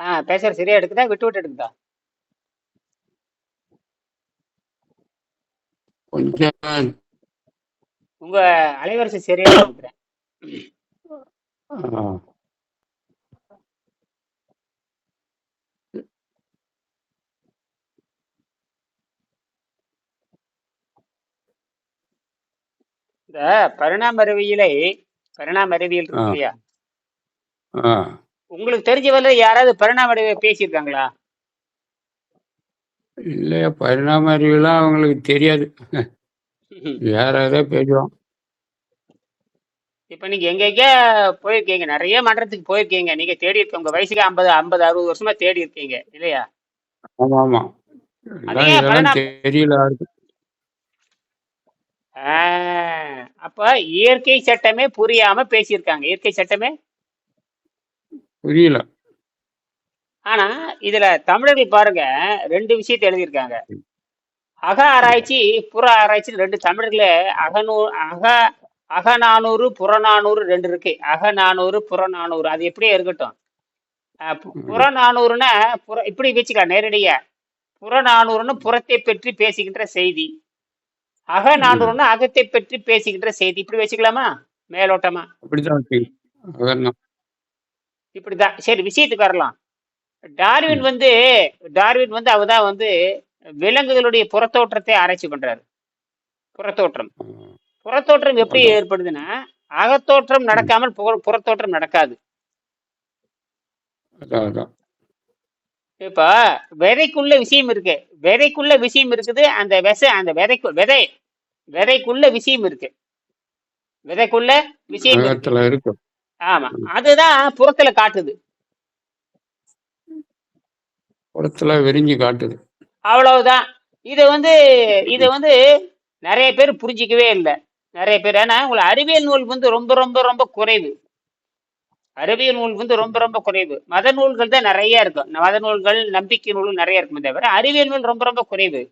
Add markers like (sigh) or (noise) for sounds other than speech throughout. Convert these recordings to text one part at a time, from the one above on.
ஆ பேசுற சரியா எடுக்குதா விட்டு விட்டு எடுக்குதா கொஞ்சம். உங்க அலைவரிசை சரியா இருக்கிறேன் ஆ, இந்த பரிணாம அறிவியலை பரிணாம அறிவியல் இருக்கு இல்லையா? உங்களுக்கு தெரிஞ்சவரை யாராவது பரிணாம அறிவியல் பேசியிருக்காங்களா? இல்லையா பரிணாம அறிவுலாம் அவங்களுக்கு தெரியாது. வேற ஏதோ பேசுவோம் இப்ப நீங்க எங்க போயிருக்கீங்க நிறைய மன்றத்துக்கு போயிருக்கீங்க. நீங்க தேடி இருக்க உங்க வயசுக்கு ஐம்பது ஐம்பது அறுபது வருஷமா தேடி இருக்கீங்க இல்லையா? ஆமா ஆமா தெரியல அப்ப இயற்கை சட்டமே புரியாம பேசியிருக்காங்க. இயற்கை சட்டமே? புரியல. ஆனா இதுல தமிழர்கள் பாருங்க ரெண்டு விஷயத்தை எழுதியிருக்காங்க. அக ஆராய்ச்சி புற ஆராய்ச்சி ரெண்டு தமிழர்களே அகநூ அக அகநானூறு புறநானூறு ரெண்டு இருக்கு. அகநானூறு புறநானூறு அது எப்படியே இருக்கட்டும். புறநானூறுனா புற இப்படி வச்சுக்கலாம் நேரடியா. புறநானூறுன்னு புறத்தை பற்றி பேசுகின்ற செய்தி. அகநானூறுன்னா அகத்தை பற்றி பேசுகின்ற செய்தி. இப்படி வச்சுக்கலாமா? மேலோட்டமா? அதான் இப்படிதான் சரி விஷயத்துக்கு வரலாம். டார்வின் வந்து டார்வின் வந்து அவதான் வந்து விலங்குகளுடைய புறத்தோற்றத்தை ஆராய்ச்சி பண்றாரு. புறத்தோற்றம். புறத்தோற்றம் எப்படி ஏற்படுதுன்னா அகத்தோற்றம் நடக்காமல் புற- புறத்தோற்றம் நடக்காது. இப்ப விதைக்குள்ள விஷயம் இருக்கு. விதைக்குள்ள விஷயம் இருக்குது அந்த விசை அந்த விதைக்கு விதை விதைக்குள்ள விஷயம் இருக்கு. விதைக்குள்ள விஷயம் இருக்கு. ஆமா. அதுதான் புறத்துல காட்டுது. புறத்துல விரிஞ்சு காட்டுது. அவ்வளவுதான். இதை வந்து இதை வந்து நிறைய பேர் புரிஞ்சிக்கவே இல்லை. நிறைய பேர் ஏன்னா உங்களை அறிவியல் நூல் வந்து ரொம்ப ரொம்ப ரொம்ப குறைவு. அறிவியல் நூல் வந்து ரொம்ப ரொம்ப குறைவு. மத நூல்கள் தான் நிறைய இருக்கும். மத நூல்கள் நம்பிக்கை நூல்கள் நிறைய இருக்குமே தவிர அறிவியல் நூல் ரொம்ப ரொம்ப குறைவு.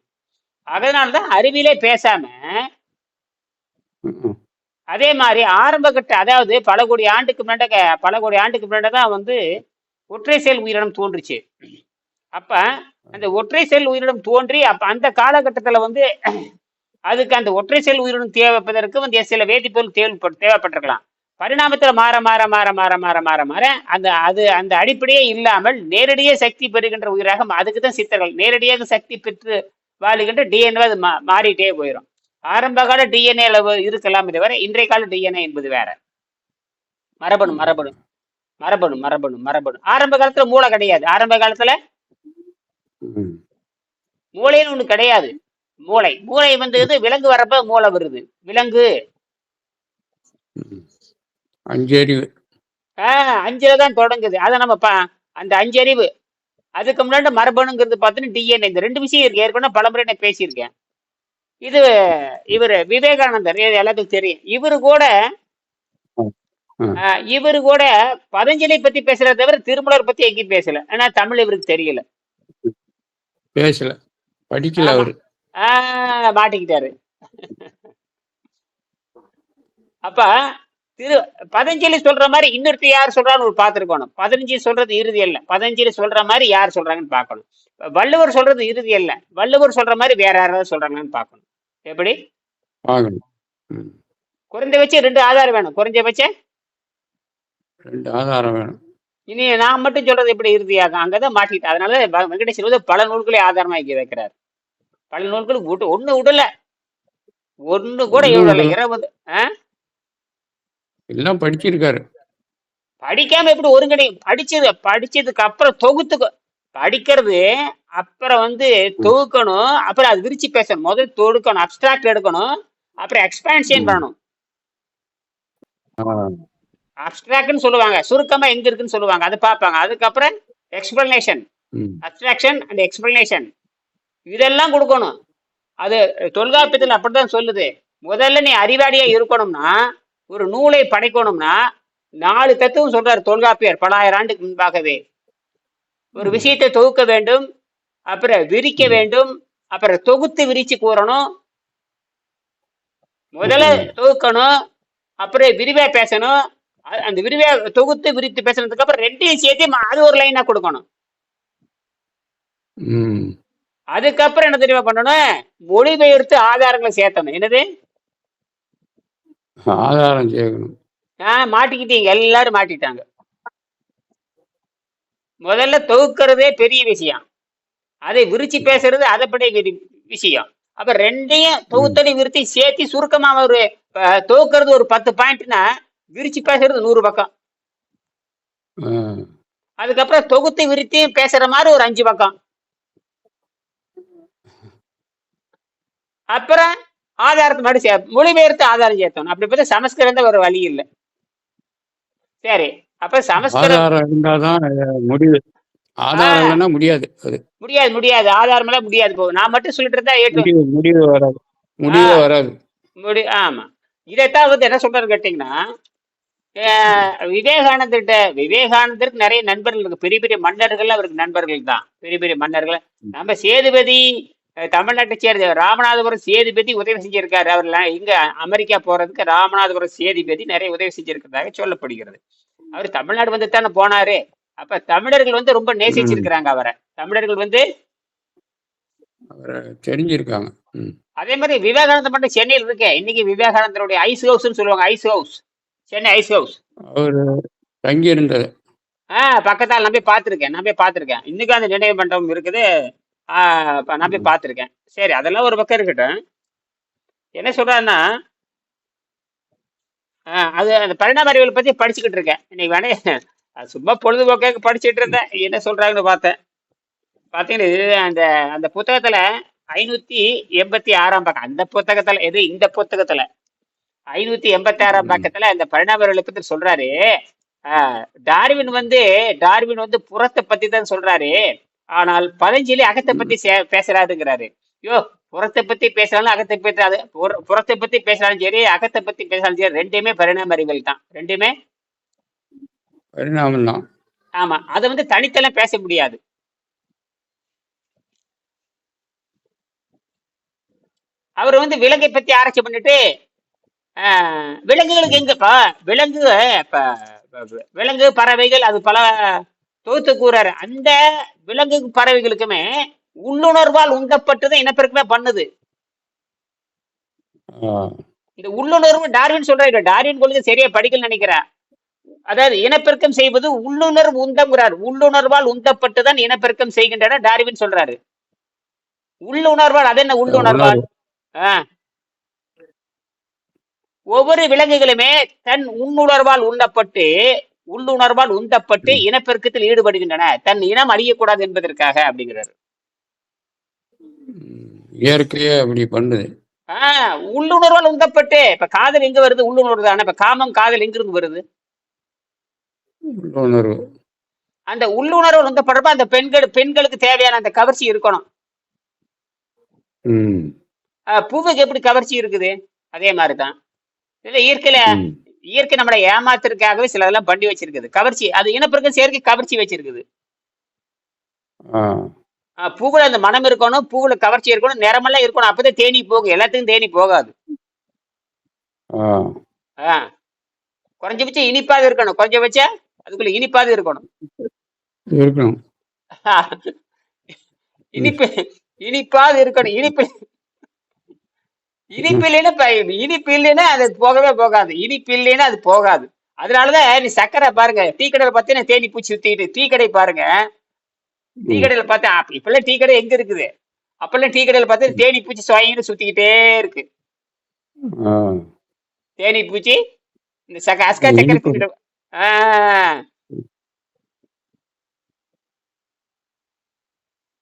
அதனால தான் அறிவியலே பேசாம அதே மாதிரி ஆரம்ப கட்ட அதாவது பல கோடி ஆண்டுக்கு முன்னாடி பல கோடி ஆண்டுக்கு முன்னாடி தான் வந்து ஒற்றை செயல் உயிரினம் தோன்றுச்சு. அப்ப அந்த ஒற்றை செயல் உயிரினம் தோன்றி அப்ப அந்த காலகட்டத்துல வந்து அதுக்கு அந்த ஒற்றை செயல் உயிரினம் தேவைப்பதற்கு வந்து சில வேதிப்பொருள் தேவைப்பட் தேவைப்பட்டிருக்கலாம். பரிணாமத்துல மாற மாற மாற மாற மாற மாற மாற அந்த அது அந்த அடிப்படையே இல்லாமல் நேரடியே சக்தி பெறுகின்ற உயிராக அதுக்கு தான் சித்தர்கள் நேரடியாக சக்தி பெற்று வாழுகின்ற டிஎன்ஏ அது மா மாறிட்டே போயிடும் ஆரம்ப கால டிஎன்ஏ இருக்கலாம் தவிர இன்றைய கால டிஎன்ஏ என்பது வேற. மரபணு மரபணு. மரபணு மரபணு மரபணு. ஆரம்ப காலத்துல மூளை கிடையாது. ஆரம்ப காலத்துல. மூளைன்னு ஒண்ணு கிடையாது. மூளை. மூளை வந்து இது விலங்கு வரப்ப மூளை வருது. விலங்கு. அஞ்சறிவு. ஆஹ் அஞ்சுல தான் தொடங்குது. அதை நம்ம பா அந்த அஞ்சு அறிவு அதுக்கு முன்னாடி மரபணுங்கிறது பார்த்தீங்கன்னா டிஎன்ஏ இந்த ரெண்டு விஷயம் இருக்கு. ஏற்கனவே பலமுறை நான் பேசியிருக்கேன். இது இவர் விவேகானந்தர் இது எல்லாத்துக்கும் தெரியும். இவரு கூட இவரு கூட பதஞ்சலி பத்தி பேசுறத தவிர திருமலர் பத்தி எங்கேயும் பேசல. ஏன்னா தமிழ் இவருக்கு தெரியல. பேசல. படிக்கல அவரு. மாட்டிக்கிட்டாரு. அப்ப திரு பதஞ்சலி சொல்ற மாதிரி இன்னொருத்தர் யார் சொல்றான்னு ஒரு பார்த்துருக்கணும். பதினஞ்சு சொல்றது இறுதி அல்ல. பதஞ்சலி சொல்ற மாதிரி யார் சொல்றாங்கன்னு பார்க்கணும். வள்ளுவர் சொல்றது இறுதி அல்ல. வள்ளுவர் சொல்ற மாதிரி வேற யாராவது சொல்றாங்கன்னு பார்க்கணும். எப்படி. குறைந்தபட்சம் ரெண்டு ஆதாரம் வேணும். குறைஞ்சபட்சம் ரெண்டு ஆதாரம் வேணும். இனி நான் மட்டும் சொல்றது எப்படி இறுதியாகும் அங்கதான் மாட்டிக்கிட்டு அதனால வெங்கடேசன் வந்து பல நூல்களை ஆதாரமா இங்க வைக்கிறார். பல நூல்களுக்கு விட்டு ஒண்ணு விடல. ஒண்ணு கூட விடல. இருபது ஆஹ் எல்லாம் படிச்சிருக்காரு. படிக்காம எப்படி ஒருங்கிணை படிச்சது படிச்சதுக்கு அப்புறம் தொகுத்து படிக்கிறது அப்புறம் வந்து தொகுக்கணும் அப்புறம் அது விரிச்சு பேசணும். முதல் தொடுக்கணும் அப்டிராக்ட் எடுக்கணும் அப்புறம் எக்ஸ்பான்ஷன். பண்ணணும். அப்டிராக்ட்னு சொல்லுவாங்க. சுருக்கமா எங்க இருக்குன்னு சொல்லுவாங்க. அதை பார்ப்பாங்க. அதுக்கப்புறம் எக்ஸ்பிளனேஷன் அப்டிராக்ஷன் அண்ட் எக்ஸ்பிளனேஷன் இதெல்லாம் கொடுக்கணும். அது தொல்காப்பியத்தில் அப்படிதான் சொல்லுது. முதல்ல நீ அறிவாளியா இருக்கணும்னா ஒரு நூலை படைக்கணும்னா நாலு தத்துவம் சொல்றாரு தொல்காப்பியர் பல ஆயிரம் ஆண்டுக்கு முன்பாகவே. ஒரு விஷயத்தை தொகுக்க வேண்டும் அப்புறம் விரிக்க வேண்டும் அப்புறம் தொகுத்து விரிச்சு கூறணும். முதல்ல தொகுக்கணும் அப்புறம் விரிவா பேசணும். அந்த விரிவா தொகுத்து விரித்து பேசுனதுக்கு அப்புறம் ரெண்டையும் சேர்த்து அது ஒரு லைனா கொடுக்கணும். அதுக்கப்புறம் என்ன தெரியுமா பண்ணணும்? மொழிபெயர்த்து ஆதாரங்களை சேர்த்தணும். என்னது? ஆதாரம் ஆ மாட்டிக்கிட்டீங்க. எல்லாரும் மாட்டிட்டாங்க. முதல்ல தொகுக்கிறதே பெரிய விஷயம். அதை விரிச்சு பேசுறது அதை படி வி- விஷயம். அப்ப ரெண்டையும் தொகுத்தடி விருத்தி சேர்த்து சுருக்கமா ஒரு அஹ், தொகுக்கிறது ஒரு பத்து பாயிண்ட்னா விரிச்சு பேசுறது நூறு பக்கம். ஆ, அதுக்கப்புறம் தொகுத்து விருத்தியும் பேசுற மாதிரி ஒரு அஞ்சு பக்கம். அப்புறம் ஆதாரத்தை மட்டும் சே மொழிபெயர்த்து ஆதாரம் சேர்த்தணும். அப்படி பார்த்தா சமஸ்கிருதம் ஒரு வழி இல்லை. சரி அப்ப சமஸ்கிருதம் முடிவு ஆதாரம் முடியாது முடியாது முடியாது. ஆதாரம் எல்லாம் முடியாது போகும் நான் மட்டும் சொல்லிட்டு இருந்தா ஏற்று முடிவு வராது. முடிவு வராது. முடி ஆமா. இதைத்தான் வந்து என்ன சொல்றாரு கேட்டீங்கன்னா விவேகானந்தர்கிட்ட விவேகானந்தருக்கு நிறைய நண்பர்கள் இருக்கு. பெரிய பெரிய மன்னர்கள் அவருக்கு நண்பர்கள் தான். பெரிய பெரிய மன்னர்கள். நம்ம சேதுபதி தமிழ்நாட்டை சேர்ந்த ராமநாதபுரம் சேதுபதி உதவி செஞ்சிருக்காரு. அவர்லாம் இங்க அமெரிக்கா போறதுக்கு ராமநாதபுரம் சேதுபதி நிறைய உதவி செஞ்சிருக்கிறதாக சொல்லப்படுகிறது. அவர் தமிழ்நாடு வந்து தானே போனாரு. அப்ப தமிழர்கள் வந்து ரொம்ப நேசிச்சிருக்கிறாங்க அவரை. தமிழர்கள் வந்து அவரை தெரிஞ்சிருக்காங்க. அதே மாதிரி விவேகானந்தர் மட்டும் சென்னையில் இருக்கே. இன்னைக்கு விவேகானந்தருடைய ஐஸ் ஹவுஸ்னு சொல்லுவாங்க. Ice house. Chennai ice house. அவர் தங்கி இருந்தது ஆ பக்கத்தால் நான் போய் பார்த்துருக்கேன். நான் போய் பார்த்துருக்கேன். இன்னைக்கு அந்த நினைவு மண்டபம் இருக்குது. நான் போய் பார்த்துருக்கேன் சரி அதெல்லாம் ஒரு பக்கம் இருக்கட்டும். என்ன சொல்றாருன்னா ஆ, அது அந்த பரிணாம அறிவியல் பத்தி படிச்சுக்கிட்டு இருக்கேன். இன்னைக்கு வேணே சும்மா பொழுதுபோக்காக படிச்சுட்டு இருந்தேன். என்ன சொல்றாங்கன்னு பார்த்தேன். பார்த்தீங்கன்னா இது அந்த அந்த புத்தகத்துல ஐநூத்தி எண்பத்தி ஆறாம் பக்கம். அந்த புத்தகத்துல எது இந்த புத்தகத்துல. ஐநூத்தி எண்பத்தி ஆறாம். பக்கத்துல இந்த பரிணாம அறிவியலை பத்தி சொல்றாரு. ஆஹ், டார்வின் வந்து டார்வின் வந்து புறத்தை பத்தி தான் சொல்றாரு. ஆனால் பதஞ்சலி அகத்தை பத்தி பேசுறாருங்கிறாரு யோ புறத்தை பத்தி பேசுறாலும் அகத்தை பேசுறாரு புற- புறத்தை பத்தி பேசுறாலும் சரி அகத்தை பத்தி பேசுறாலும் சரி ரெண்டுமே பரிணாம அறிவியல் தான். ரெண்டுமே? பரிணாமம் தான். ஆமா. அதை வந்து தனித்தெல்லாம் பேச முடியாது. அவர் வந்து விலங்கை பத்தி ஆராய்ச்சி பண்ணிட்டு விலங்குகளுக்கு எங்கப்பா விலங்கு இப்ப விலங்கு பறவைகள் அது பல தொகுத்து கூறாரு அந்த விலங்கு பறவைகளுக்குமே உள்ளுணர்வால் உந்தப்பட்டுதான் இனப்பெருக்கமே பண்ணுது. இந்த உள்ளுணர்வு டார்வின் சொல்றாரு. டார்வின் கொள்கை சரியா படிக்கல நினைக்கிறேன் அதாவது இனப்பெருக்கம் செய்வது உள்ளுணர்வு உந்தம்ங்கிறார். உள்ளுணர்வால் உந்தப்பட்டுதான் இனப்பெருக்கம் செய்கின்றன டார்வின் சொல்றாரு. உள்ளுணர்வால் அது என்ன உள்ளுணர்வால். ஒவ்வொரு விலங்குகளுமே தன் உன்னுணர்வால் உண்ணப்பட்டு உள்ளுணர்வால் உந்தப்பட்டு இனப்பெருக்கத்தில் ஈடுபடுகின்றன. தன் இனம் அழியக்கூடாது என்பதற்காக அப்படிங்கிறாரு. இயற்கையே அப்படி பண்ணுது. ஆஹ் உள்ளுணர்வால் உந்தப்பட்டு. இப்ப காதல் எங்க வருது? உள்ளுணர்வு தானே. இப்ப காமம் காதல் எங்கிருந்து வருது? உள்ளுணர்வு. அந்த உள்ளுணர்வு உந்தப்படுறப்ப அந்த பெண்கள் பெண்களுக்கு தேவையான அந்த கவர்ச்சி இருக்கணும். பூவுக்கு எப்படி கவர்ச்சி இருக்குது? அதே மாதிரிதான். இல்ல இயற்கையில இயற்கை நம்மளை ஏமாத்துறதுக்காகவே சில இதெல்லாம் பண்ணி வச்சிருக்குது. கவர்ச்சி அது இனப்பெருக்கம் செயற்கை கவர்ச்சி வச்சிருக்குது. பூவுல அந்த மனம் இருக்கணும் பூவுல கவர்ச்சி இருக்கணும் நிறமெல்லாம் இருக்கணும் அப்பதான் தேனி போகும். எல்லாத்துக்கும் தேனி போகாது. குறைஞ்சபட்சம் இனிப்பாது இருக்கணும். குறைஞ்சபட்சம் அதுக்குள்ள இனிப்பாது இருக்கணும். இருக்கணும். இனிப்பு இனிப்பாது இருக்கணும். இனிப்பு இனிப்பு இல்லைன்னா இனிப்பு இல்லைன்னா அது போகவே போகாது. இனிப்பு இல்லைன்னா அது போகாது. அதனாலதான் நீ சக்கரை பாருங்க டீ கடையில பார்த்தீங்கன்னா தேனி பூச்சி சுத்திட்டு டீ கடை பாருங்க. டீ. கடையில பார்த்தா இப்பெல்லாம் டீ கடை எங்க இருக்குது? அப்பெல்லாம் டீ கடையில பார்த்தா தேனி பூச்சி சுவாயின்னு சுத்திக்கிட்டே இருக்கு. தேனி பூச்சி இந்த சக்க அஸ்கா சக்கரை இனிப்பு. சுத்திட்டு ஆஹ்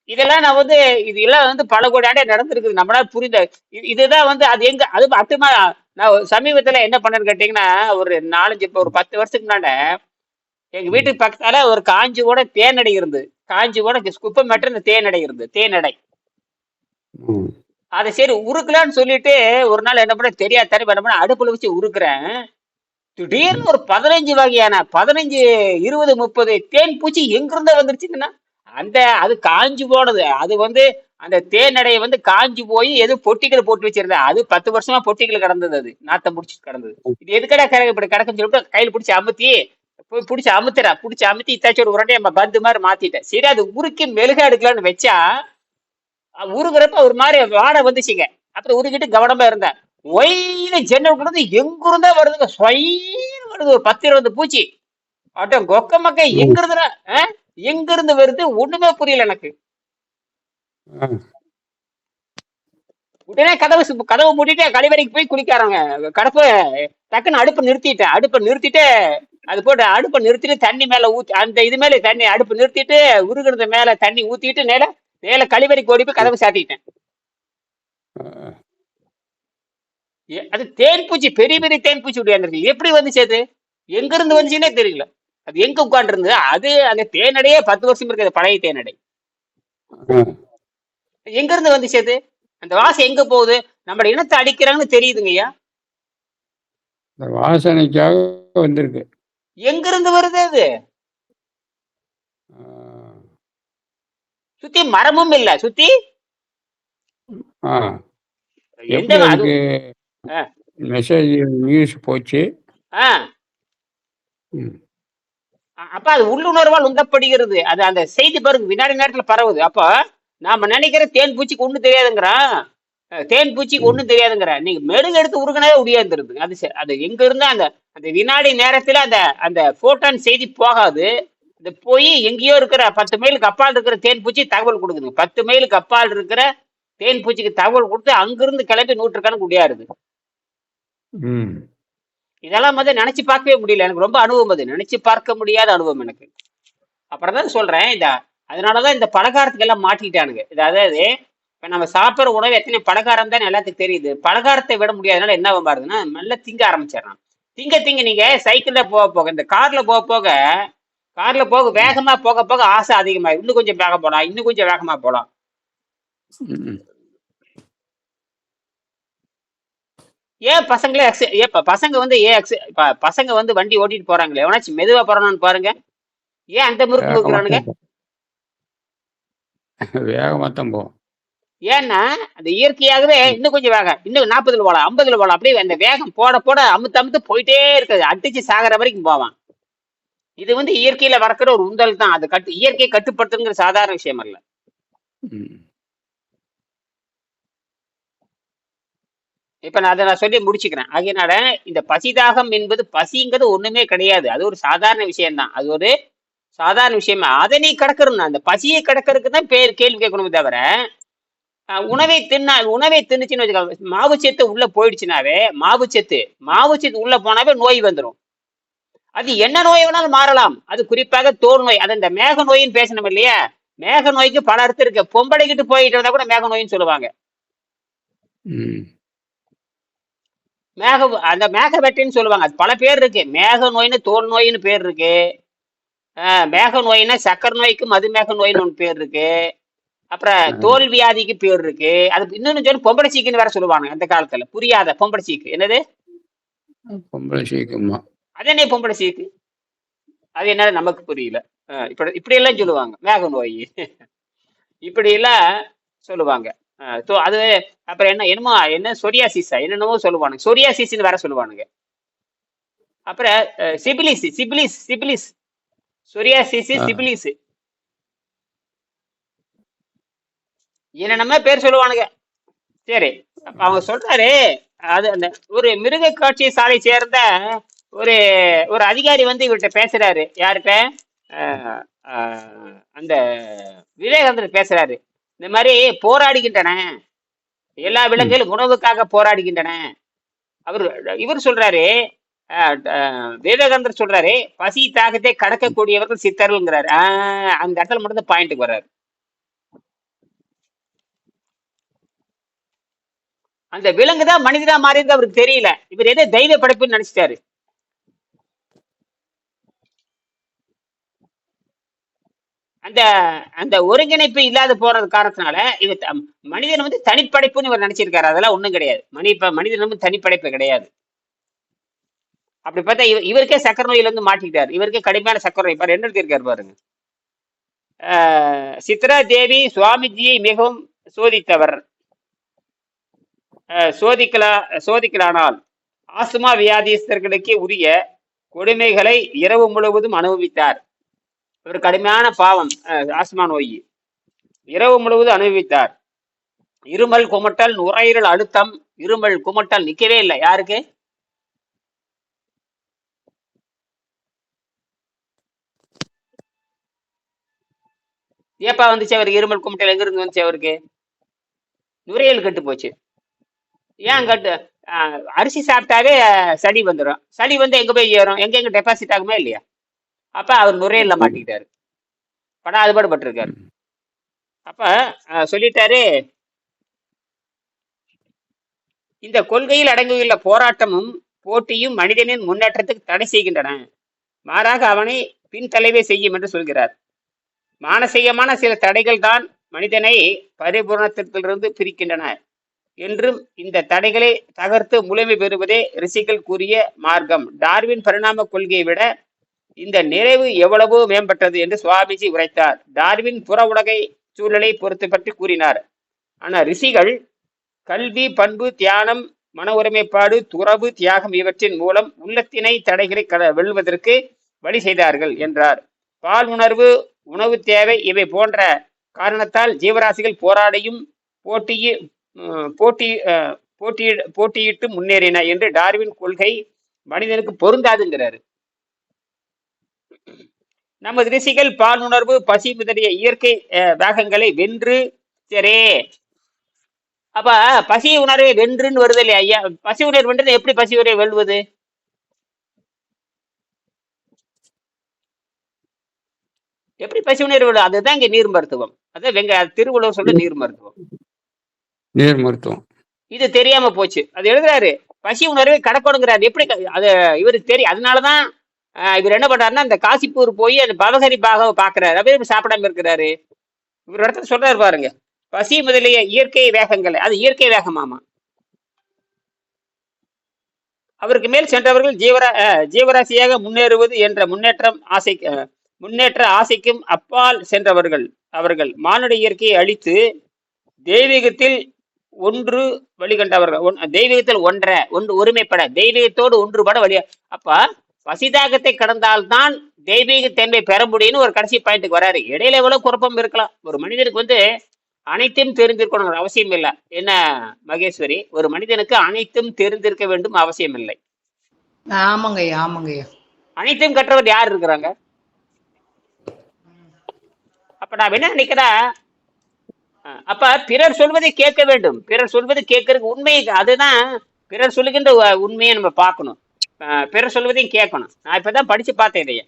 இதெல்லாம் நான் வந்து இது எல்லாம் வந்து பல கோடி ஆண்டே நடந்திருக்குது. நம்மளால புரிந்த இது- இதுதான் வந்து அது எங்க அது மட்டுமா நான் சமீபத்துல என்ன பண்ணேன்னு கேட்டீங்கன்னா ஒரு நாலஞ்சு இப்ப ஒரு பத்து வருஷத்துக்கு முன்னாடி எங்க வீட்டுக்கு பக்கத்தால ஒரு காஞ்சி கூட தேனடை இருந்து காஞ்சி கூட குப்பை மட்டும் இந்த தேனடை இருந்து தேனடை. அதை சரி உருக்கலான்னு சொல்லிட்டு ஒரு நாள் என்ன பண்ண தெரியாத தடவை என்ன பண்ண அடுப்புல வச்சு உருக்குறேன். திடீர்னு ஒரு பதினஞ்சு வகையான பதினஞ்சு இருபது முப்பது தேன் பூச்சி எங்கிருந்தோ வந்துருச்சுங்கன்னா அந்த அது காஞ்சு போனது. அது வந்து அந்த தேனடையை வந்து காஞ்சு போய் எது பொட்டிகள் போட்டு வச்சிருந்தேன் அது பத்து வருஷமா பொட்டிகள் கிடந்தது அது. நாத்தம் முடிச்சு கிடந்தது. இது எதுக்கடா கிடக்கு? இப்படி கிடக்குன்னு சொல்லிட்டு கையில் பிடிச்சி அமுத்தி போய் பிடிச்சி அமுத்துறா. பிடிச்சி அமுத்தி இத்தாச்சோட உரண்டையை நம்ம பந்து மாதிரி மாத்திட்டேன். சரி அது உருக்கி மெழுகா எடுக்கலாம்னு வச்சா உருகுறப்ப ஒரு மாதிரி வாடை வந்துச்சுங்க. அப்புறம் உருகிட்டு கவனமா இருந்தேன் ஒயில ஜன்னல் கொடுத்து எங்கிருந்தா வருதுங்க. சொயின்னு வருது. ஒரு பத்து இருபது பூச்சி. அட்ட கொக்க மக்க எங்க இருந்துடா எங்க இருந்து வருது ஒண்ணுமே புரியல எனக்கு. உடனே கதவு கதவு மூடிட்டு கழிவறைக்கு போய் குளிக்காரங்க கடப்பு டக்குன்னு அடுப்பை நிறுத்திட்டேன். அடுப்பை நிறுத்திட்டு அது போட்டு அடுப்பை நிறுத்திட்டு தண்ணி மேல ஊத்தி அந்த இது மேல தண்ணி அடுப்பு நிறுத்திட்டு உருகுறது மேல தண்ணி ஊத்திட்டு நேர நேர கழிவறைக்கு ஓடி போய் கதவு சாத்திட்டேன். அது தேன் பூச்சி பெரிய பெரிய தேன் பூச்சி எப்படி வந்துச்சு அது? எங்க இருந்து வந்துச்சுன்னே தெரியல. அது எங்க உட்காந்துருந்தது அது அந்த தேனடையே பத்து வருஷம் இருக்குது பழைய தேனடை. எங்க இருந்து வந்துச்சு அது? அந்த வாசம் எங்க போகுது? நம்ம இனத்தை அடிக்கிறாங்கன்னு தெரியுதுங்கய்யா இந்த வாசனைக்காக வந்திருக்கு. எங்க இருந்து வருது அது. சுத்தி மரமும் இல்ல. சுத்தி. மெசேஜ் நியூஸ் போச்சு. ஆ, ம். அப்ப அது உள்ளுணர்வால் உந்தப்படுகிறது. அது அந்த செய்தி பாருங்க வினாடி நேரத்துல பரவுது. அப்ப நாம நினைக்கிற தேன் பூச்சிக்கு ஒண்ணும் தெரியாதுங்கிறான் தேன் பூச்சிக்கு ஒண்ணும் தெரியாதுங்கிற. நீங்க மெழுகு எடுத்து உருகினவே உடையாந்துருது அது சரி. அது எங்க இருந்தா அந்த அந்த வினாடி நேரத்துல அந்த அந்த போட்டான் செய்தி போகாது. அது போய் எங்கேயோ இருக்கிற பத்து மைலுக்கு அப்பால் இருக்கிற தேன் பூச்சி தகவல் கொடுக்குது பத்து மைலுக்கு அப்பால் இருக்கிற தேன் பூச்சிக்கு தகவல் கொடுத்து அங்கிருந்து கிளம்பி நூற்றுக்கணக்கு உடையாருது இதெல்லாம் வந்து நினைச்சு பார்க்கவே முடியல. எனக்கு ரொம்ப அனுபவம் அது. நினைச்சு பார்க்க முடியாத அனுபவம் எனக்கு. அப்புறம் தான் சொல்றேன் இந்த அதனாலதான் இந்த பலகாரத்துக்கு எல்லாம் மாட்டிக்கிட்டானுங்க. இது அதாவது இப்போ நம்ம சாப்பிட்ற உணவு எத்தனை பலகாரம் தான் எல்லாத்துக்கும் தெரியுது. பலகாரத்தை விட முடியாதனால என்ன பாருதுன்னா நல்லா திங்க ஆரம்பிச்சிடறான். திங்க திங்க நீங்க சைக்கிள்ல போக போக இந்த கார்ல போக போக கார்ல போக வேகமா போக போக ஆசை அதிகமாகும் இன்னும் கொஞ்சம் வேகம் போலாம் இன்னும் கொஞ்சம் வேகமா போலாம் ம். ஏன் பசங்களே எக்ஸ- ஏன் ப- பசங்க வந்து ஏன் ப- பசங்க வந்து வண்டி ஓட்டிட்டு போறாங்களே எவனாச்சும் மெதுவா போறானு பாருங்க. ஏன் அந்த முறுக்கு முறுக்குறானுங்க. வேகமா தான் போகும் (laughs) ஏன்னா அந்த இயற்கையாகவே இன்னும் கொஞ்சம் வேகம் இன்னும் நாற்பதுல போலாம் ஐம்பதுல போலாம் அப்படியே அந்த வேகம் போட போட அமுத்து அமுத்து போயிட்டே இருக்குது அடிச்சு சாகிற வரைக்கும் போவான். இது வந்து இயற்கையில வரக்கிற ஒரு உந்தல் தான் அது கட்டு இயற்கையை கட்டுப்படுத்துங்கிற சாதாரண விஷயம் அல்ல. இப்ப நான் அதை நான் சொல்லி முடிச்சுக்கிறேன். ஆகையினால இந்த பசிதாகம் என்பது பசிங்கிறது ஒண்ணுமே கிடையாது. அது ஒரு சாதாரண விஷயம்தான். அது ஒரு சாதாரண விஷயமா. அதை நீ கடக்கணும்னா அந்த பசியை கடக்கிறதுக்கு தான் பேர் கேள்வி கேட்கணுமே தவிர உணவை தின்னா உணவை தின்னுச்சுன்னு வச்சுக்கோங்க மாவு சத்து உள்ள போயிடுச்சுனாவே மாவு சத்து மாவு சத்து உள்ள போனாவே நோய் வந்துடும் அது என்ன நோய் வேணாலும் மாறலாம். அது குறிப்பாக தோல் நோய். அது இந்த மேக நோயின்னு பேசணும் இல்லையா? மேக நோய்க்கு பல அர்த்தம் இருக்கு. பொம்பளைக்கிட்டு போயிட்டு இருந்தா கூட மேக நோயின்னு சொல்லுவாங்க. மேக அந்த மேக வெட்டின்னு சொல்லுவாங்க. அது பல பேர் இருக்கு. மேக நோய்னு தோல் நோயின்னு பேர் இருக்கு. மேக நோய்னா சக்கரை நோய்க்கு மதுமேக நோயின்னு ஒன்று பேர் இருக்கு. அப்புறம் தோல் வியாதிக்கு பேர் இருக்கு. அது இன்னொன்னு சொல்லி பொம்பளை சீக்குன்னு வேற சொல்லுவாங்க அந்த காலத்துல. புரியாத பொம்பளை சீக்கு. என்னது? பொம்பளை சீக்கிரமா அது என்ன பொம்பளை சீக்கு? அது என்ன நமக்கு புரியல. இப்படி இப்படி எல்லாம் சொல்லுவாங்க. மேக நோய். (laughs) இப்படி எல்லாம் சொல்லுவாங்க. தோ- அது அப்புறம் என்ன என்னமோ என்ன சொரியாசிஸா என்னென்னமோ சொல்லுவானுங்க. சொரியாசிஸ்ன்னு வேற சொல்லுவானுங்க. அப்புறம் syphilis syphilis syphilis psoriasis. Syphilis என்னென்னமோ பேர் சொல்லுவானுங்க. சரி அப்ப அவங்க சொல்றாரு அது அந்த ஒரு மிருக காட்சி சாலை சேர்ந்த ஒரு ஒரு அதிகாரி வந்து இவர்கிட்ட பேசுறாரு. யார்கிட்ட? அந்த விவேகானந்தர் பேசுறாரு. இந்த மாதிரி போராடுகின்றன எல்லா விலங்குகளும் உணவுக்காக போராடுகின்றன அவர் இவர் சொல்றாரு விவேகானந்தர் சொல்றாரு பசி தாகத்தை கடக்கக்கூடியவர்கள் சித்தர்கள்ங்கிறாரு. ஆஹ், அந்த இடத்துல மட்டும் பாயிண்ட்டுக்கு வர்றாரு. அந்த விலங்கு தான் மனிதனா மாறியது அவருக்கு தெரியல. இவர் எதோ தெய்வ படைப்புன்னு நினைச்சிட்டாரு. அந்த அந்த ஒருங்கிணைப்பு இல்லாத போறது காரணத்தினால இது மனிதன் வந்து தனிப்படைப்புன்னு இவர் நினைச்சிருக்காரு. அதெல்லாம் ஒன்றும் கிடையாது. மனி இப்ப மனிதன் வந்து தனிப்படைப்பு கிடையாது. அப்படி பார்த்தா இவர் இவருக்கே சக்கரை நோயில இருந்து மாட்டிக்கிட்டார். இவருக்கே கடுமையான சக்கர நோய். பாரு என்ன எழுதியிருக்காரு பாருங்க. சித்ரா தேவி சுவாமிஜியை மிகவும் சோதித்தவர். சோதிக்கலா சோதிக்கலானால் ஆஸ்துமா வியாதிஸ்தர்களுக்கே உரிய கொடுமைகளை இரவு முழுவதும் அனுபவித்தார். ஒரு கடுமையான பாவம் ஆஸ்மா நோய் இரவு முழுவதும் அனுபவித்தார். இருமல் குமட்டல் நுரையீரல் அழுத்தம் இருமல் குமட்டல் நிக்கவே இல்லை. யாருக்கு? ஏப்பா வந்துச்சு அவருக்கு? இருமல் குமட்டல் எங்க இருந்து வந்துச்சு அவருக்கு? நுரையீரல் கட்டு போச்சு. ஏன் கட்டு? அரிசி சாப்பிட்டாவே சளி வந்துடும் சளி வந்து எங்க போய் ஏறும்? எங்க எங்க டெபாசிட் ஆகுமா இல்லையா? அப்ப அவர் நுரையீரல்ல மாட்டிக்கிட்டாரு. படாதுபாடு பட்டிருக்காரு அப்ப சொல்லிட்டாரு இந்த கொள்கையில் அடங்கியுள்ள போராட்டமும் போட்டியும் மனிதனின் முன்னேற்றத்துக்கு தடை செய்கின்றன. மாறாக அவனை பின்தலைவே செய்யும் என்று சொல்கிறார். மானசீகமான சில தடைகள் தான் மனிதனை பரிபூரணத்திலிருந்து பிரிக்கின்றன என்றும் இந்த தடைகளை தகர்த்து முழுமை பெறுவதே ரிஷிகள் கூறிய மார்க்கம். டார்வின் பரிணாம கொள்கையை விட இந்த நிறைவு எவ்வளவோ மேம்பட்டது என்று சுவாமிஜி உரைத்தார். டார்வின் புற உலகை சூழலை பொறுத்து பற்றி கூறினார். ஆனால் ரிஷிகள் கல்வி பண்பு தியானம் மன ஒருமைப்பாடு துறவு தியாகம் இவற்றின் மூலம் உள்ளத்தினை தடைகளை கட வெல்வதற்கு வழி செய்தார்கள் என்றார். பால் உணர்வு உணவு தேவை இவை போன்ற காரணத்தால் ஜீவராசிகள் போராடியும் போட்டியி போட்டி அஹ், போட்டி போட்டியிட்டு முன்னேறின என்று டார்வின் கொள்கை மனிதனுக்கு பொருந்தாதுங்கிறாரு. நமது ரிஷிகள் பால் உணர்வு பசி முதலிய இயற்கை வேகங்களை வென்று சரி. அப்ப பசி உணர்வை வென்றுன்னு வருது இல்லையா ஐயா? பசி உணர்வு வென்றது எப்படி பசி உணர்வை வெல்வது? எப்படி பசி உணர்வு? அதுதான் இங்க நீர் மருத்துவம். அதான் வெங்க திருவள்ளுவர் சொல்ல நீர் மருத்துவம். நீர் மருத்துவம். இது தெரியாம போச்சு. அது எழுதுறாரு. பசி உணர்வை கடக்கணுங்கிறாரு. எப்படி அது இவருக்கு தெரியும் அதனாலதான் இவர் என்ன பண்றாருன்னா அந்த காசிப்பூர் போய் அந்த பவகரி பாக பாக்குறாரு. அப்படியே சாப்பிடாம இருக்கிறாரு? இவர் இடத்துல சொல்றாரு பாருங்க. பசி முதலிய இயற்கை வேகங்கள். அது இயற்கை வேகமாமா. அவருக்கு மேல் சென்றவர்கள் ஜீவரா ஜீவராசியாக முன்னேறுவது என்ற முன்னேற்றம் ஆசை முன்னேற்ற ஆசைக்கும் அப்பால் சென்றவர்கள் அவர்கள் மானுட இயற்கையை அழித்து தெய்வீகத்தில் ஒன்று வழிகண்டவர்கள். தெய்வீகத்தில் ஒன்றை ஒன்று ஒருமைப்பட தெய்வீகத்தோடு ஒன்றுபட வழி அப்ப பசிதாகத்தை கடந்தால்தான் தெய்வீக தன்மை பெற முடியும்னு ஒரு கடைசி பாயிண்ட்டுக்கு வராரு. இடையில எவ்வளவு குழப்பம் இருக்கலாம். ஒரு மனிதனுக்கு வந்து அனைத்தும் தெரிந்திருக்கணும் அவசியம் இல்லை. என்ன மகேஸ்வரி? ஒரு மனிதனுக்கு அனைத்தும் தெரிந்திருக்க வேண்டும் அவசியம் இல்லை. ஆமாங்கய்யா ஆமாங்கய்யா. அனைத்தும் கற்றவர் யார் இருக்கிறாங்க? அப்ப நான் என்ன நினைக்கிறா? அஹ், அப்ப பிறர் சொல்வதை கேட்க வேண்டும். பிறர் சொல்வதை கேட்கறதுக்கு உண்மை அதுதான் பிறர் சொல்லுகின்ற உண்மையை நம்ம பார்க்கணும். பிறர் சொல்வதையும் கேட்கணும். நான் இப்பதான் படிச்சு பார்த்தேன் இதைய.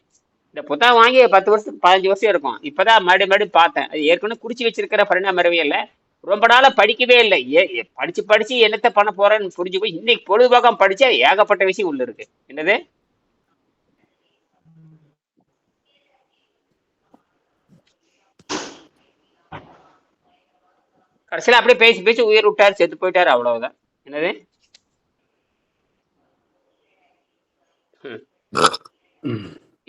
இந்த புத்தகம் வாங்கி பத்து வருஷம் பதினஞ்சு வருஷம் இருக்கும். இப்போதான் மறுபடியும் மறுபடியும் பார்த்தேன். அது ஏற்கனவே குறிச்சு வச்சிருக்கிற பரிணாம அறிவியல்ல ரொம்ப நாளாக படிக்கவே இல்லை. ஏ படிச்சு படிச்சு என்னத்த பண்ண போறேன்னு புரிஞ்சு போய் இன்னைக்கு பொழுதுபோக்கம் படிச்சா ஏகப்பட்ட விஷயம் உள்ள இருக்கு. என்னது? கடைசியில அப்படியே பேசி பேசி உயிர் விட்டார் செத்து போயிட்டாரு அவ்வளவுதான். என்னது ம். ம்.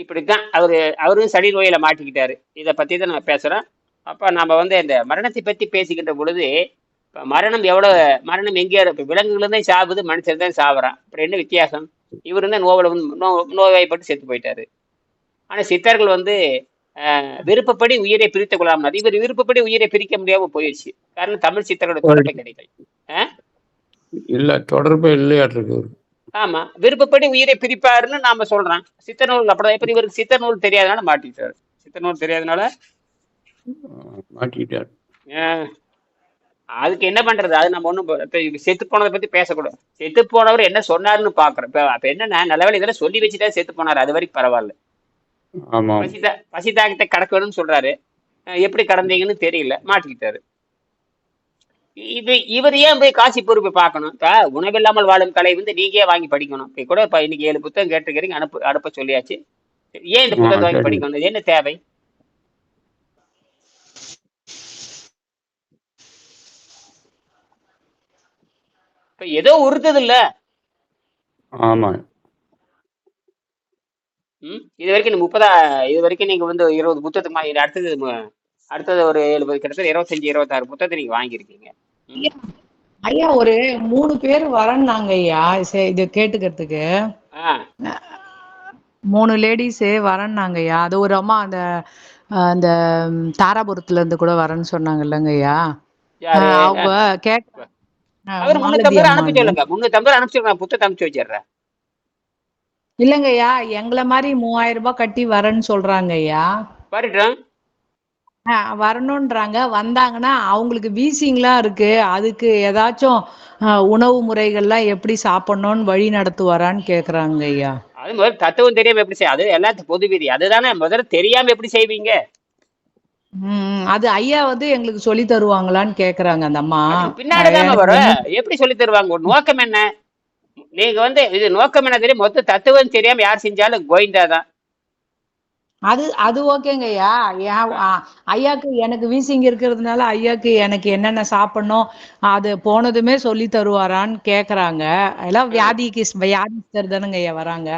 இப்படித்தான் அவரு அவரும் சளி நோயில மாட்டிக்கிட்டாரு. இதை பத்தி தான் நம்ம பேசுறோம் அப்ப நம்ம வந்து இந்த மரணத்தை பத்தி பேசிக்கிட்ட பொழுது இப்ப மரணம் எவ்வளவு மரணம் எங்கேயோ இப்ப விலங்குகள் தான் சாகுது மனுஷன் தான் சாவறான். அப்புறம் என்ன வித்தியாசம்? இவர் தான் நோவில் நோ நோய்வாய்ப்பட்டு செத்து போயிட்டாரு. ஆனா சித்தர்கள் வந்து விருப்பப்படி உயிரை பிரித்து கொள்ளாமல் இவர் விருப்பப்படி உயிரை பிரிக்க முடியாம போயிடுச்சு காரணம் தமிழ் சித்தர்களோட தொடர்பு கிடைக்கல இல்ல தொடர்பே இல்லையாட்டிருக்கு ஆமா விருப்பப்படி உயிரை பிரிப்பாருன்னு நாம சொல்றோம். சித்த நூல் அப்படிதான். இப்ப இவருக்கு சித்த நூல் தெரியாதனால மாட்டிக்கிட்டாரு சித்த நூல் தெரியாதனால? மாட்டிக்கிட்டார் ஆஹ், அதுக்கு என்ன பண்றது? அது நம்ம ஒண்ணும் செத்து போனதை பத்தி பேசக்கூடாது. செத்து போனவர் என்ன சொன்னாருன்னு பாக்குறோம். இப்ப அப்ப என்னன்னா நல்லவேளை இதெல்லாம் சொல்லி வச்சுட்டா செத்து போனாரு. அது வரைக்கும் பரவாயில்ல. ஆமா பசிதா பசிதாகத்தை கடக்கணும்னு சொல்றாரு. எப்படி கடந்தீங்கன்னு தெரியல. மாட்டிக்கிட்டாரு. இது இவர் ஏன் போய் காசி பொறுப்பை பார்க்கணும்? இப்ப உணவில்லாமல் வாழும் கலை வந்து நீங்க வாங்கி படிக்கணும். இப்ப கூட இப்ப இன்னைக்கு ஏழு புத்தகம் கேட்டிருக்கிறீங்க அனுப்பு அனுப்ப சொல்லியாச்சு. ஏன் இந்த புத்தகத்தை வாங்கி. படிக்கணும்? என்ன தேவை? இப்ப ஏதோ உறுத்துது இல்ல ஆமா. ம் இது வரைக்கும் நீ முப்பதா இது வரைக்கும் நீங்க வந்து இருபது புத்தகத்துக்கு அடுத்தது அடுத்தது ஒரு எழுபது கிட்டத்தட்ட இருபத்தஞ்சு இருபத்தாறு புத்தகத்தை நீங்க வாங்கியிருக்கீங்க. ஐயா ஒரு மூணு பேர் வரேன்னாங்க ஐயா. சரி இது கேட்டுக்கிறதுக்கு. மூணு லேடிஸு வரேன்னாங்கய்யா அது ஒரு அம்மா அந்த அந்த தாராபுரத்துல இருந்து கூட வரேன்னு சொன்னாங்க இல்லைங்கய்யா யாரு? அவங்க கேட்க இல்லைங்கய்யா எங்களை மாதிரி மூவாயிரம் ரூபாய் கட்டி வரேன்னு சொல்றாங்கய்யா வரட்டும் ஆ, வரணுன்றாங்க வந்தாங்கன்னா அவங்களுக்கு வீசிங்லாம் இருக்கு. அதுக்கு ஏதாச்சும் உணவு முறைகள்லாம் எப்படி சாப்பிடணும்னு வழி நடத்துவாரான்னு கேக்குறாங்க ஐயா. அது முதல்ல தத்துவம் தெரியாம எப்படி செய்ய அது எல்லாத்துக்கும் பொது விதி. அதுதானே முதல்ல தெரியாம எப்படி செய்வீங்க? அது ஐயா வந்து எங்களுக்கு சொல்லி தருவாங்களான்னு கேக்குறாங்க அந்த அம்மா. எனக்கு வரும். எப்படி சொல்லி தருவாங்க? ஒரு நோக்கம் என்ன? நீங்க வந்து இது நோக்கம் என்ன தெரியும்? மொத்த தத்துவம் தெரியாம யார் செஞ்சாலும் கோவிந்தா தான். அது அது ஓகேங்க ஐயா. ஐயாக்கு எனக்கு வீசிங் இருக்கிறதுனால ஐயாக்கு எனக்கு என்னென்ன சாப்பிடணும் அது போனதுமே சொல்லி தருவாரான்னு கேக்குறாங்க. எல்லாம் வியாதிக்கு வியாதிஸ்தர் தானுங்க ஐயா வராங்க.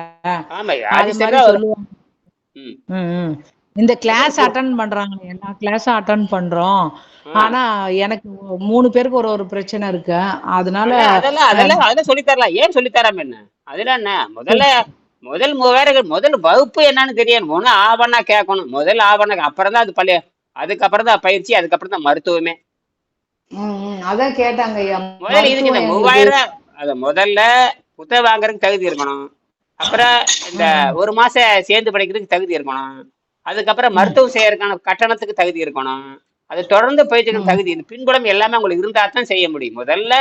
அது மாதிரி சொல்லுவாங்க. இந்த கிளாஸ் அட்டன் பண்றாங்க எல்லா கிளாஸும் அட்டன் பண்றோம். ஆனா எனக்கு மூணு பேருக்கு ஒரு ஒரு பிரச்சனை இருக்கு. அதனால அதெல்லாம் அதெல்லாம் சொல்லி தரலாம். ஏன் சொல்லி தராம என்ன? அதெல்லாம் என்ன? முதல்ல முதல் மூவாயிரம் முதல் வகுப்பு என்னன்னு தெரியணும் ஒண்ணு ஆவணா கேட்கணும். முதல் ஆவணா அப்புறம் தான் அது பழைய அதுக்கப்புறம் தான் பயிற்சி அதுக்கப்புறம் தான் மருத்துவமே அதான் கேட்டாங்க முதல்ல இதுக்கு இந்த மூவாயிரம் அத முதல்ல புத்தகம் வாங்குறதுக்கு தகுதி இருக்கணும். அப்புறம் இந்த ஒரு மாசம் சேர்ந்து படிக்கிறதுக்கு தகுதி இருக்கணும். அதுக்கப்புறம் மருத்துவம் செய்யறதுக்கான கட்டணத்துக்கு தகுதி இருக்கணும். அது தொடர்ந்து பயிற்சிக்கு தகுதி இந்த பின்புலம் எல்லாமே உங்களுக்கு இருந்தா தான் செய்ய முடியும். முதல்ல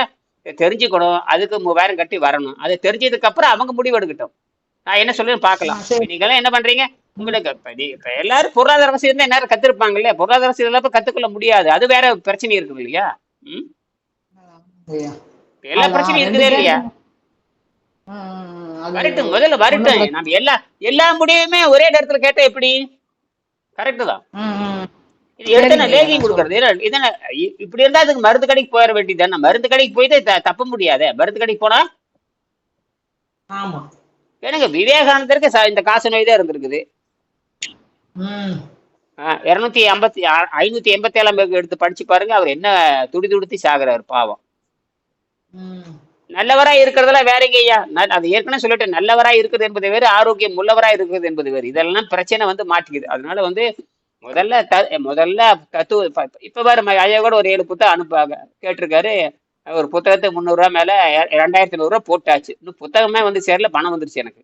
தெரிஞ்சுக்கணும். அதுக்கு மூவாயிரம் கட்டி வரணும். அதை தெரிஞ்சதுக்கு அப்புறம் அவங்க முடிவு எடுக்கட்டும் நான் என்ன சொல்லுன்னு பார்க்கலாம். ஆ, சரி. நீங்க எல்லாம் என்ன பண்றீங்க? உங்களுக்கு இப்ப எல்லாரும் பொருளாதார வசதி இருந்தா எல்லாரும் கத்துருப்பாங்க இல்லையா? பொருளாதார வசதி இல்லாம கத்துக்கொள்ள முடியாது. அது வேற பிரச்சனை இருக்குது இல்லையா? எல்லா பிரச்சனையும் இருக்குதே இல்லையா? வரட்டும். முதல்ல வரட்டும். நம்ம எல்லா எல்லா முடிவுமே ஒரே நேரத்துல கேட்டா எப்படி? கரெக்ட் தான். இது லேகியம் நான் கொடுக்கறது. இதென்ன- இப்படி இருந்தா அதுக்கு மருந்து கடைக்கு போயிட வேண்டியது மருந்து கடைக்கு போயிட்டு தப்ப முடியாதே? மருந்து கடைக்கு போனா? ஆமா. எனக்கு விவேகானந்தருக்கு இந்த காசு நோய் தான் இருந்திருக்குது. இருநூத்தி ஐம்பத்தி ஐநூத்தி எண்பத்தி ஏழாம் பேருக்கு எடுத்து படிச்சு பாருங்க அவர் என்ன துடி துடித்து சாகுறாரு பாவம். நல்லவரா இருக்கிறதுல வேறங்க ஐயா? அது ஏற்கனவே சொல்லிட்டேன் நல்லவரா இருக்குது என்பது வேறு ஆரோக்கியம் உள்ளவரா இருக்குது என்பது வேறு. இதெல்லாம் பிரச்சனை வந்து மாட்டிக்குது. அதனால வந்து முதல்ல த முதல்ல தத்துவ இப்ப பாரு ஐயா கூட ஒரு ஏழு புத்தகம் அனுப்பாங்க கேட்டிருக்காரு. ஒரு புத்தகத்தை முந்நூறுரூவா மேல ரெண்டாயிரத்தி நூறுரூவா போட்டாச்சு. இன்னும் புத்தகமே வந்து சேரல பணம் வந்துருச்சு எனக்கு.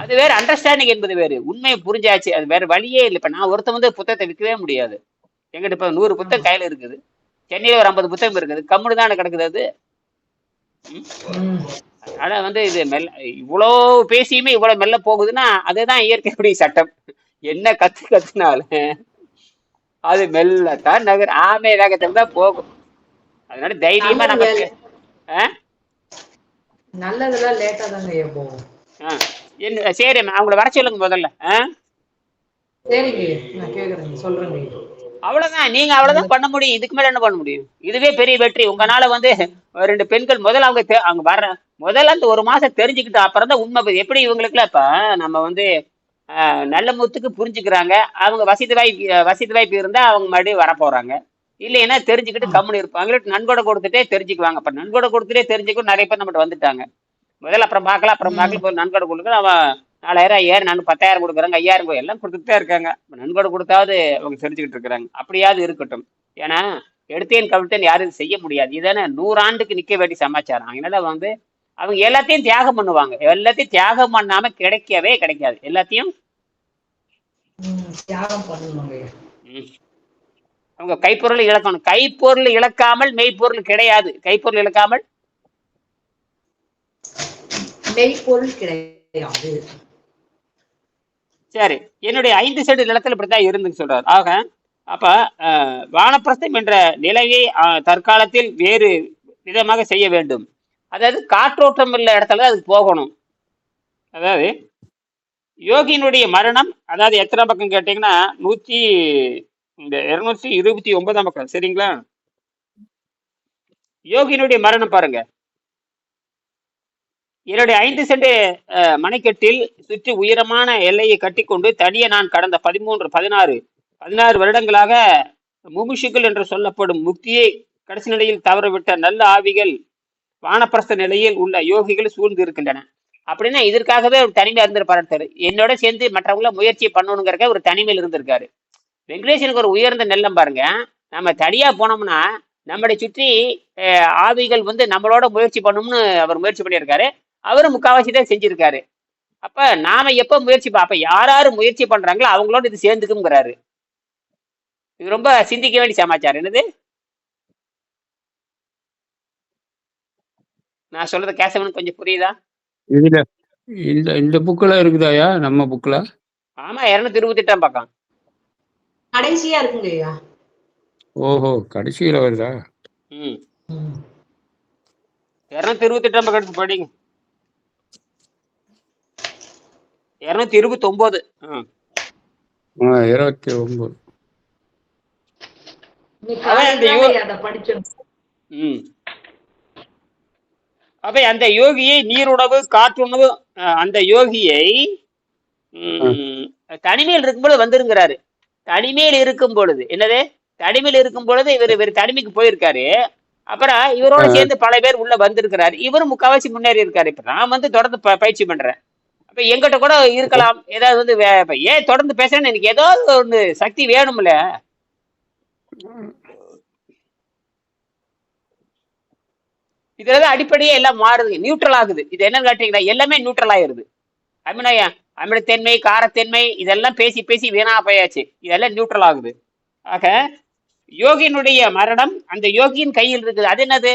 அது வேற அண்டர்ஸ்டாண்டிங் என்பது வேறு. உண்மையை புரிஞ்சாச்சு. அது வேற வழியே இல்லை. இப்ப நான் ஒருத்தன் வந்து புத்தகத்தை விற்கவே முடியாது. எங்கிட்ட இப்ப நூறு புத்தகம் கையில இருக்குது. சென்னையில ஒரு ஐம்பது புத்தகம் இருக்குது. கம்முனு தானே கிடக்குது அது? ஆனா வந்து இது மெல்ல இவ்வளோ பேசியுமே இவ்வளவு மெல்ல போகுதுன்னா அதுதான் இயற்கையுடைய சட்டம். என்ன கத்து கத்துனாலும் அது மெல்லத்தான் நகர் ஆமை வேகத்தில் தான் போகும். அதனால தைரியமா நம்ம? நல்லதெல்லாம் லேட்டா தாங்க போகும். என்ன சரி அவங்கள வர சொல்லுங்க முதல்ல ஆ? ஐயா, நான் சொல்றேங்க ஐயா. அவ்வளவுதான் நீங்க அவ்வளவுதான் பண்ண முடியும் இதுக்கு மேல என்ன பண்ண முடியும் இதுவே பெரிய வெற்றி உங்களால வந்து ரெண்டு பெண்கள் முதல்ல அவங்க அவங்க வர்ற முதல்ல அந்த ஒரு மாசம் தெரிஞ்சுக்கிட்டு அப்புறம் தான் உண்மை. எப்படி இவங்களுக்குலாம் இப்ப நம்ம வந்து நல்ல முத்துக்கு புரிஞ்சுக்கிறாங்க அவங்க வசதி வாய்ப்பு வசதி வாய்ப்பு இருந்தா அவங்க மறுபடியும் வர போறாங்க இல்லைன்னா தெரிஞ்சுக்கிட்டு கம்முன்னு இருப்பாங்க நன்கொடை கொடுத்துட்டே தெரிஞ்சுக்குவாங்க. அப்ப நன்கொடை கொடுத்துட்டே தெரிஞ்சுக்கும் நிறைய பேர் நம்மகிட்ட வந்துட்டாங்க. முதல்ல அப்புறம் பார்க்கலாம் அப்புறம் பார்க்கலாம். போய் நன்கொடை கொடுக்குற அவன் நாலாயிரம் ஐயாயிரம் நான் பத்தாயிரம் கொடுக்குறாங்க. ஐயாயிரம் எல்லாம் கொடுத்துட்டு இருக்காங்க. நன்கொடை கொடுத்தாவது அவங்க தெரிஞ்சுக்கிட்டு இருக்கிறாங்க. அப்படியாவது இருக்கட்டும். ஏன்னா எடுத்தேன் கவிழ்த்தேன் யாரும் செய்ய முடியாது. இதானே நூறாண்டுக்கு நிக்க வேண்டிய சமாச்சாரம். அதனால வந்து அவங்க எல்லாத்தையும் தியாகம் பண்ணுவாங்க. எல்லாத்தையும் தியாகம் பண்ணாம கிடைக்கவே கிடைக்காது. எல்லாத்தையும் தியாகம். ம், அவங்க கைப்பொருள் இழக்கணும். கைப்பொருள் இழக்காமல் மெய்ப்பொருள் கிடையாது. கைப்பொருள் இழக்காமல் மெய்ப்பொருள் கிடையாது. சரி. என்னுடைய ஐந்து சென்ட் நிலத்தில் இப்படித்தான் இருந்துன்னு சொல்றாரு. ஆக அப்ப வானப்பிரஸ்தம் என்ற நிலையை தற்காலத்தில் வேறு விதமாக செய்ய வேண்டும். அதாவது காற்றோட்டம் உள்ள இடத்துல அதுக்கு போகணும். அதாவது யோகியினுடைய மரணம் அதாவது எத்தனை பக்கம் கேட்டீங்கன்னா நூத்தி இந்த இருநூத்தி இருபத்தி ஒன்பதாம் பக்கம் சரிங்களா? யோகியினுடைய மரணம் பாருங்க. என்னுடைய ஐந்து சென்ட் மணிக்கட்டில் சுற்றி உயரமான எல்லையை கட்டிக்கொண்டு தனியே நான் கடந்த பதிமூன்று பதினாறு பதினாறு வருடங்களாக முமுஷுக்கள் என்று சொல்லப்படும் முக்தியை கடைசி நிலையில் தவறவிட்ட நல்ல ஆவிகள் வானப்பிரஸ்த நிலையில் உள்ள யோகிகள் சூழ்ந்து இருக்கின்றன. அப்படின்னா இதற்காகவே ஒரு தனிமையா இருந்திருப்பாரு என்னோட சேர்ந்து மற்றவங்கள முயற்சி பண்ணணுங்கிறக்க ஒரு தனிமையில் இருந்திருக்காரு. வெங்கடேசனுக்கு ஒரு உயர்ந்த நெல்லம் பாருங்க. நம்ம தனியா போனோம்னா நம்மளை சுற்றி ஆவிகள் வந்து நம்மளோட முயற்சி பண்ணணும்னு அவர் முயற்சி பண்ணியிருக்காரு. அவரும் முக்காவாசி தான் செஞ்சிருக்காரு. அப்ப நாம எப்ப முயற்சி அப்ப யார் யாரு முயற்சி பண்றாங்களோ அவங்களோட இது சேர்ந்துக்குங்கிறாரு இது ரொம்ப சிந்திக்க வேண்டிய சமாச்சாரம். என்னது? நான் சொல்றது கேசவன் கொஞ்சம் புரியுதா? இதுல இந்த இந்த புக்கில் இருக்குதாயா? நம்ம புக்கில்? ஆமா இருநூத்தி இருபத்தி எட்டாம் பக்கம். கடைசியா இருக்குங்க ஐயா. ஓஹோ கடைசியில் வருதா? ம். இருநூத்தி இருபத்தி எட்டாம் பக்கம் எடுத்து படிங்க இருநூத்தி இருபத்தி ஒன்பது இருபத்தி ம். அப்ப அந்த யோகியை நீருணவு காற்றுணவு அந்த யோகியை ம், தனிமையில் இருக்கும்போது வந்துருங்கிறாரு. தனிமையில் இருக்கும் பொழுது. என்னது? தனிமையில் இருக்கும் பொழுது இவர் இவர் தனிமைக்கு போயிருக்காரு. அப்புறம் இவரோட. சேர்ந்து பல பேர் உள்ள வந்திருக்கிறாரு. இவரும் முக்காவாசி முன்னேறி இருக்காரு. இப்ப நான் வந்து தொடர்ந்து பயிற்சி பண்றேன். அப்ப எங்கிட்ட கூட இருக்கலாம். ஏதாவது வந்து ஏன் தொடர்ந்து பேசுறேன்னு எனக்கு ஏதாவது ஒண்ணு சக்தி வேணும்ல. இதுலதான் அடிப்படையே எல்லாம் மாறுது. நியூட்ரல் ஆகுது. இது என்னன்னு கேட்டீங்கன்னா எல்லாமே நியூட்ரல் ஆயிருது. அமின அமிலத்தன்மை காரத்தன்மை இதெல்லாம் பேசி பேசி வீணா போயாச்சு. இதெல்லாம் நியூட்ரல் ஆகுது. ஆக யோகியினுடைய மரணம் அந்த யோகியின் கையில் இருக்குது. அது என்னது?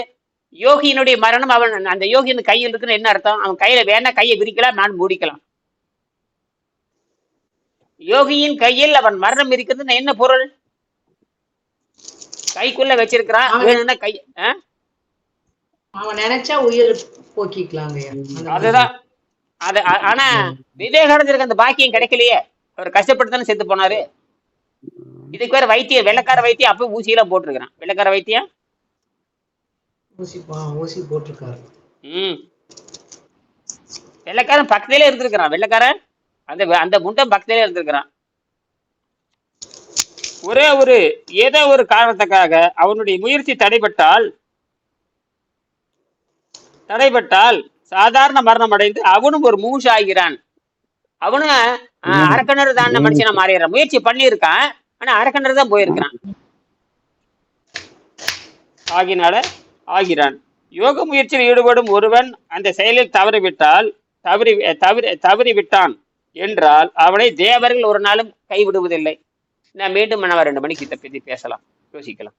யோகியினுடைய மரணம் அவன் அந்த யோகியின் கையில் இருக்குன்னு என்ன அர்த்தம்? அவன் கையில வேணா கையை விரிக்கலாம் நான் மூடிக்கலாம். யோகியின் கையில் அவன் மரணம் இருக்குதுன்னு என்ன பொருள்? கைக்குள்ள வச்சிருக்கிறான். கை? அவன் நினைச்சா உயிர் போக்கிக்கலாங்க. அதுதான். அது ஆனா விவேகானந்தருக்கு அந்த பாக்கியம் கிடைக்கலையே. அவர் கஷ்டப்பட்டு தானே செத்து போனாரு. இதுக்கு வேற வைத்தியம் வெள்ளக்கார வைத்தியம் அப்ப ஊசியெல்லாம் போட்டிருக்கிறான். வெள்ளக்கார வைத்தியம்? ஊசி ஊசி போட்டிருக்காரு. ம். வெள்ளக்காரன் பக்கத்திலே இருந்திருக்கிறான். வெள்ளக்காரன் அந்த அந்த முண்டம் பக்கத்திலே இருந்திருக்கிறான். ஒரே ஒரு ஏதோ ஒரு காரணத்துக்காக அவனுடைய முயற்சி தடைபட்டால் தடைபட்டால் சாதாரண மரணம் அடைந்து அவனும் ஒரு மூஷ் ஆகிறான் அவனும் அரக்கணர் தான் மனுஷனா மாறிடுறான். முயற்சி பண்ணியிருக்கான் ஆனா அரக்கணர் தான் போயிருக்கிறான். ஆகினால ஆகிறான். யோக முயற்சியில் ஈடுபடும் ஒருவன் அந்த செயலில் தவறிவிட்டால் தவறி தவறி தவறிவிட்டான் என்றால் அவனை தேவர்கள் ஒரு நாளும் கைவிடுவதில்லை. நான் மீண்டும் மனவா ரெண்டு மணிக்கு இதை பத்தி பேசலாம். யோசிக்கலாம்.